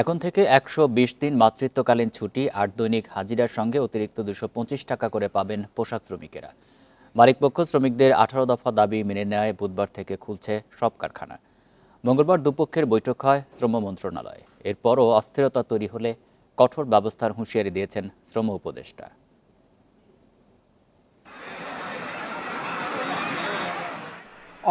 এখন থেকে একশো বিশ দিন মাতৃত্বকালীন ছুটি আর দৈনিক হাজিরার সঙ্গে অতিরিক্ত দুশো টাকা করে পাবেন পোশাক শ্রমিকেরা। মালিকপক্ষ শ্রমিকদের আঠারো দফা দাবি মেনে নেয় বুধবার থেকে খুলছে সব কারখানা। মঙ্গলবার দুপক্ষের বৈঠক হয় শ্রম মন্ত্রণালয়। এরপরও অস্থিরতা তৈরি হলে কঠোর ব্যবস্থার হুঁশিয়ারি দিয়েছেন শ্রম উপদেষ্টা।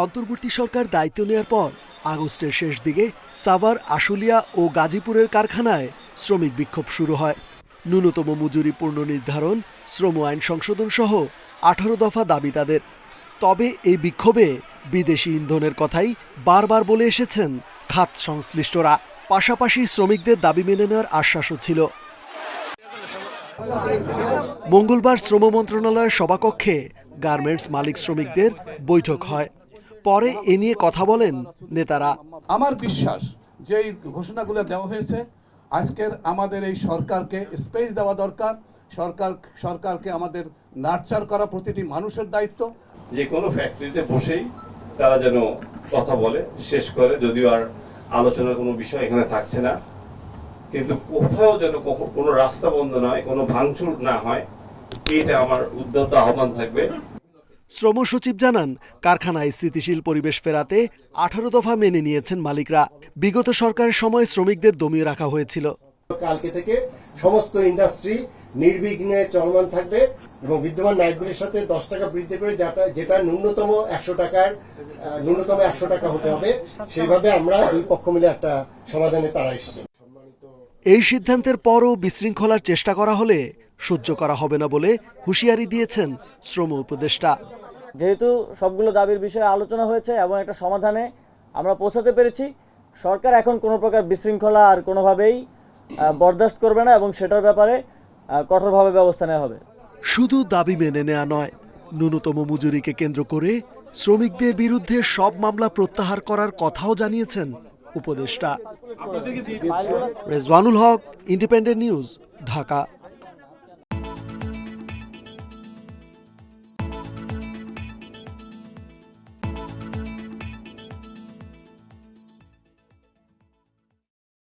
অন্তর্বর্তী সরকার দায়িত্ব নেওয়ার পর আগস্টের শেষ দিকে সাভার, আশুলিয়া ও গাজীপুরের কারখানায় শ্রমিক বিক্ষোভ শুরু হয়। ন্যূনতম মজুরি পুনর্নির্ধারণ শ্রম আইন সংশোধন সহ আঠারো দফা দাবি তাদের। তবে এই বিক্ষোভে বিদেশি ইন্ধনের কথাই বারবার বলে এসেছেন খাত সংশ্লিষ্টরা। পাশাপাশি শ্রমিকদের দাবি মেনে নেওয়ার আশ্বাসও ছিল। মঙ্গলবার শ্রম মন্ত্রণালয়ের সভাকক্ষে গার্মেন্টস মালিক শ্রমিকদের বৈঠক হয়। পরে এ নিয়ে কথা বলেন নেতারা। আমার বিশ্বাস যে এই ঘোষণাগুলো দেওয়া হয়েছে আজকের আমাদের এই সরকারকে স্পেস দেওয়া দরকার। সরকার সরকারকে আমাদের নার্চার করা প্রতিটি মানুষের দায়িত্ব। যে কোনো ফ্যাক্টরিতে বসেই তারা যেন কথা বলে শেষ করে যদিও আর আলোচনার কোনো বিষয় এখানে থাকছে না। কিন্তু কোথাও যেন কখনো- কোনো রাস্তা বন্ধ নয় কোনো ভাঙচুর না হয় এটা আমার উদ্যত আহ্বান থাকবে। শ্রম সচিব জানান, কারখানায় স্থিতিশীল পরিবেশ ফেরাতে আঠারো দফা মেনে নিয়েছেন মালিকরা। বিগত সরকারের সময় শ্রমিকদের দমিয়ে রাখা হয়েছিল। কালকে থেকে সমস্ত ইন্ডাস্ট্রি নির্বিঘ্নে চলমান থাকবে এবং বিদ্যমান নাইটগুলির সাথে দশ টাকা বৃদ্ধি করে যেটা যেটা ন্যূনতম একশো টাকার ন্যূনতম একশো টাকা হতে হবে, সেইভাবে আমরা দুই পক্ষ মিলে একটা সমাধানে তারা এসেছে। এই সিদ্ধান্তের পরও বিশৃঙ্খলার চেষ্টা করা হলে সহ্য করা হবে না বলে হুঁশিয়ারি দিয়েছেন শ্রম উপদেষ্টা। যেহেতু সবগুলো দাবির বিষয়ে আলোচনা হয়েছে এবং একটা সমাধানে আমরা পৌঁছাতে পেরেছি সরকার এখন কোনো প্রকার বিশৃঙ্খলা আর কোনোভাবেই বরদাস্ত করবে না এবং সেটার ব্যাপারে কঠোরভাবে ব্যবস্থা নেওয়া হবে। শুধু দাবি মেনে নেওয়া নয় ন্যূনতম মজুরিকে কেন্দ্র করে শ্রমিকদের বিরুদ্ধে সব মামলা প্রত্যাহার করার কথাও জানিয়েছেন উপদেষ্টা। Rezwanul Haque Independent News Dhaka.